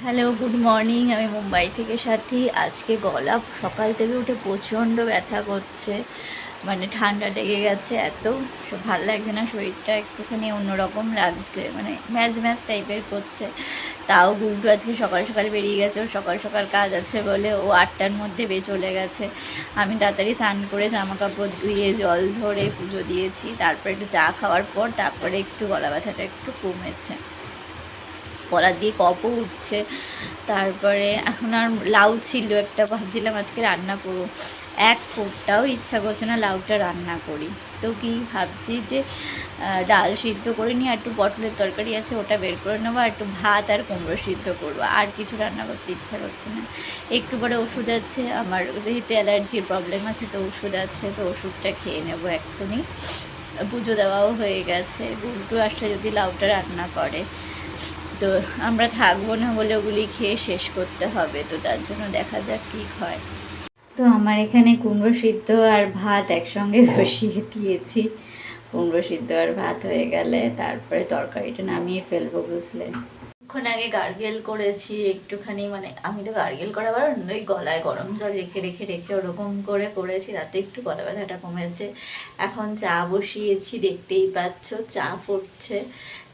Hello, good morning. আমি মুম্বাই থেকে সাথী। আজকে গলা সকাল থেকে উঠে প্রচণ্ড ব্যথা করছে। মানে ঠান্ডা লেগে গেছে এত। ভালো লাগছে না, শরীরটা একটুখানি অন্যরকম লাগছে। মানে ম্যাচ ম্যাচ টাইপের করছে। তাও গুড্ডু আজকে সকাল সকাল বেরিয়ে গেছে। ও সকাল সকাল কাজ আছে বলে ও আটটার মধ্যে বে চলে গেছে। আমি তাড়াতাড়ি স্নান করে জামা কাপড় ধুয়ে, জল ধরে পুজো দিয়েছি। তারপরে একটু চা খাওয়ার পর তারপরে একটু গলা ব্যথাটা একটু কমেছে। কলা দিয়ে কপও উঠছে। তারপরে এখন আর লাউ ছিল একটা, ভাবছিলাম আজকে রান্না করব। এক ফোটাও ইচ্ছা করছে না লাউটা রান্না করি। তো কি ভাবছি যে ডাল সিদ্ধ করে নিয়ে আর একটু পটলের তরকারি আছে, ওটা বের করে নেব আর একটু ভাত আর কুমড়ো সিদ্ধ করব। আর কিছু রান্না করতে ইচ্ছা করছে না। একটু পরে ওষুধ আছে, আমার যেহেতু অ্যালার্জির প্রবলেম আছে, তো ওষুধ আছে, তো ওষুধটা খেয়ে নেব এক্ষুনি। পুজো দেওয়াও হয়ে গেছে, গুলটু আসলে যদি লাউটা রান্না করে। তো আমরা থাকব না বলে ওগুলি খেয়ে শেষ করতে হবে তো তার জন্য দেখা যাক কী হয়। তো আমার এখানে কুমড়ো সিদ্ধ আর ভাত একসঙ্গে বসিয়ে দিয়েছি। কুমড়ো সিদ্ধ আর ভাত হয়ে গেলে তারপরে তরকারিটা নামিয়ে ফেলব বুঝলে? কিছুক্ষণ আগে গার্গেল করেছি একটুখানি মানে আমি তো গার্গেল করা বার ওই গলায় গরম জল রেখে রেখে রেখে ওরকম করে করেছি তাতে একটু গলা ব্যথাটা কমেছে। এখন চা বসিয়েছি দেখতেই পাচ্ছ চা ফুটছে।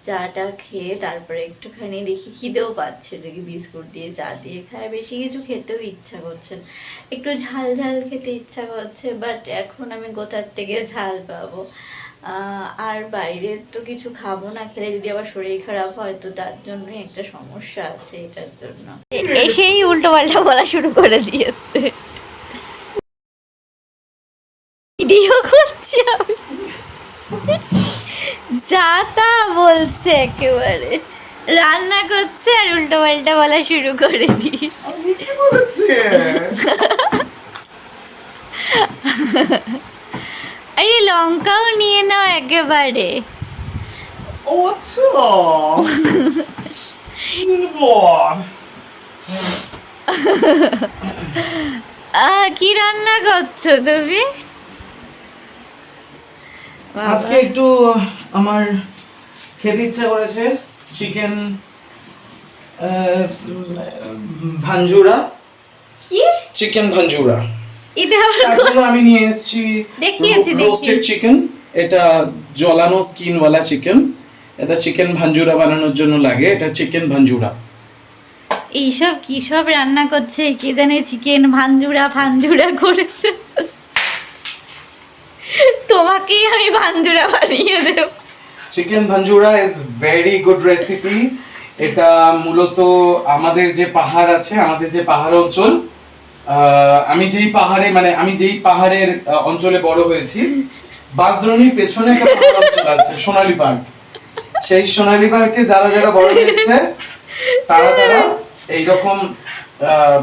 চাটা খেয়ে তারপরে একটুখানি দেখি খিদেও পাচ্ছে, দেখি বিস্কুট দিয়ে চা দিয়ে খায়। বেশি কিছু খেতেও ইচ্ছা করছে। একটু ঝাল ঝাল খেতে ইচ্ছা করছে বাট এখন আমি কোথার থেকে ঝাল পাবো। আর বাইরের তো কিছু খাব না, খেলে যদি আবার শরীর খারাপ হয়, তো তার জন্যই একটা সমস্যা আছে এটার জন্য। এসেই উল্টো পাল্টা বলা শুরু করে দিয়েছে। ভিডিও করছি আমি। যা তা বলছে একেবারে। রান্না করছে আর উল্টো পাল্টা বলা শুরু করে আমি আরে লঙ্কাও নিয়ে নাও একেবারে। আচ্ছা। আহ, কি রান্না করছ তুমি? আজকে একটু আমার খেতে ইচ্ছা করেছে চিকেন ভাঞ্জুরা। কি? চিকেন ভাঞ্জুরা। এটা আবার আমি নিয়ে এসেছি দেখিয়েছি, রোস্টেড। চিকেন এটা জলানো স্কিন ওয়ালা চিকেন এটা চিকেন ভাঞ্জুরা বানানোর জন্য লাগে। এটা চিকেন ভাঞ্জুরা। এইসব কি সব রান্না করছে? কে জানে চিকেন ভাঞ্জুরা ফাঞ্জুরা করেছে? তোমাকেই আমি ভাঞ্জুরা বানিয়ে দেব। চিকেন ভাঞ্জুরা ইজ ভেরি গুড রেসিপি এটা মূলত আমাদের যে পাহাড় আছে আমাদের যে পাহাড় অঞ্চল আমি যেই পাহাড়ে মানে আমি যেই পাহাড়ের অঞ্চলে বড় হয়েছি বাসদ্রোণীর পেছনে একটা পাহাড় অঞ্চল আছে সোনালী পার্ক। সেই সোনালী পার্কে যারা যারা বড় হয়েছে তারা তারা এইরকম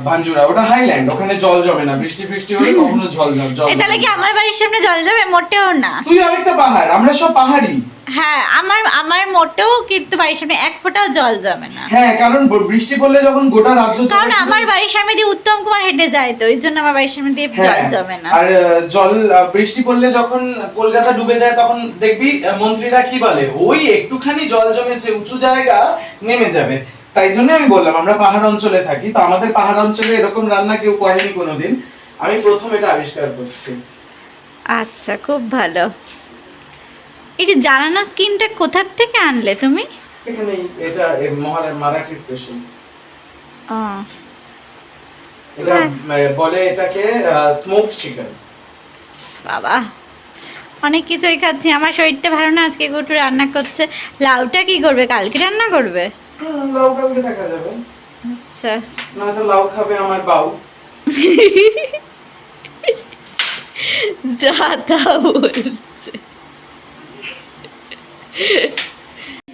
ভাঞ্জুরা ওটা হাইল্যান্ড ওখানে জল জমে না বৃষ্টি ফৃষ্টি হলে কখনো জল জল জল তাহলে কি আমার বাড়ির সামনে জল যাবে মোটেও না। তুই আরেকটা পাহাড় আমরা সব পাহাড়ি। হ্যাঁ আমার আমার মোটেও কিন্তু বাড়ির সামনে এক ফোঁটাও জল জমে না। হ্যাঁ কারণ বৃষ্টি পড়লে যখন গোটা রাজ্য কারণ আমার বাড়ির সামনে দিয়ে উত্তম কুমার হেঁটে যায় তো ওই জন্য আমার বাড়ির সামনে দিয়ে জল হ্যাঁ, জমে না। আর জল বৃষ্টি পড়লে যখন কলকাতা ডুবে যায় তখন দেখবি মন্ত্রীরা কি বলে? ওই একটুখানি জল জমেছে উঁচু জায়গা নেমে যাবে। তাই জন্য আমি বললাম আমরা পাহাড় অঞ্চলে থাকি তো আমাদের পাহাড় অঞ্চলে এরকম রান্না কেউ করেনি কোনোদিন। আমি প্রথম এটা আবিষ্কার করছি। আচ্ছা খুব ভালো। এই যে জানানা স্কিনটা কোথার থেকে আনলে তুমি? এখানে এটা এ, মহারা- মারাঠি স্পেশাল ও, এটা হ্যাঁ। বলে এটাকে স্মোক চিকেন বাবা অনেক কিছুই খাচ্ছি। আমার শরীরটা ভালো না আজকে গুটু রান্না করছে। লাউটা কি করবে? কালকে রান্না করবে? লাউ কালকে দেখা যাবে? আচ্ছা। নয়তো লাউ খাবে আমার বাউ। যা তা বলছে।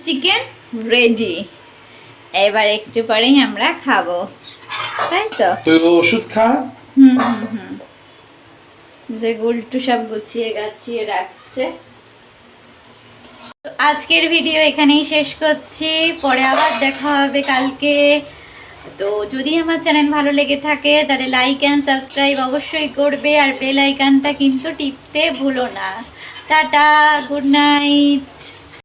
চিকেন রেডি এবার একটু পরেই আমরা খাব। তাই তো? তুই ওষুধ খা। হুম হুম হুম। যে গুলটু সব গুছিয়ে গাছিয়ে রাখছে। আজকের ভিডিও এখানেই শেষ করছি। পরে আবার দেখা হবে কালকে। তো যদি আমার চ্যানেল ভালো লেগে থাকে, তাহলে লাইক অ্যান্ড সাবস্ক্রাইব অবশ্যই করবে। আর বেল আইকানটা কিন্তু টিপতে ভুলো না। Tata good night